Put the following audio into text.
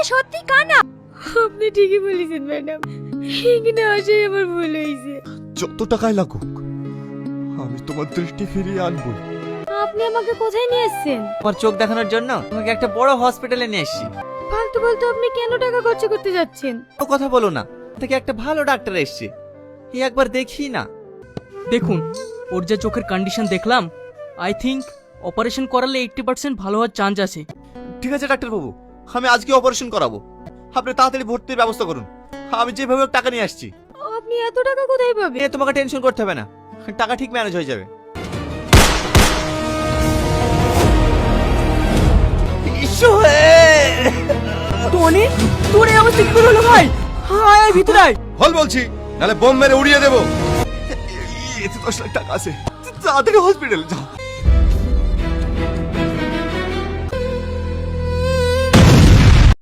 মানে সত্যি কানা? আপনি ঠিকই বলেছেন ম্যাডাম। এখানে আসাই আমার ভুল হয়েছে। যত টাকায় লাগুক আমি তোমার দৃষ্টি ফিরিয়ে আনব। আপনি আমাকে কোথায় নিয়ে এসেছেন তোমার চোখ দেখানোর জন্য তোমাকে একটা বড় হসপিটালে নিয়ে এসেছি ফালতু ফালতু আপনি কেন টাকা খরচা করতে যাচ্ছেন? ও কথা বলো না। থেকে একটা ভালো ডাক্তার এসছে। এই একবার দেখি না। দেখুন ওর যে চোখের কন্ডিশন দেখলাম আই থিঙ্ক অপারেশন করালে এইট্টি পার্সেন্ট ভালো হওয়ার চান্স আছে। ঠিক আছে ডাক্তারবাবু। আমি আজকে অপারেশন করাবো। আপনি তাড়াতাড়ি ভর্তির ব্যবস্থা করুন। আমি যেভাবে হোক টাকা নিয়ে আসছি। আপনি এত টাকা কোথায় পাবেন? এ তোমাকে টেনশন করতে হবে না। টাকা ঠিক ম্যানেজ হয়ে যাবে। টনি তোর এই অবস্থা কি করে হলো ভাই? আয় ভিতরে আয়। হল বলছি নাহলে বোম মেরে উড়িয়ে দেবো। এতে দশ লাখ টাকা আছে। তাড়াতাড়ি হসপিটাল যাও।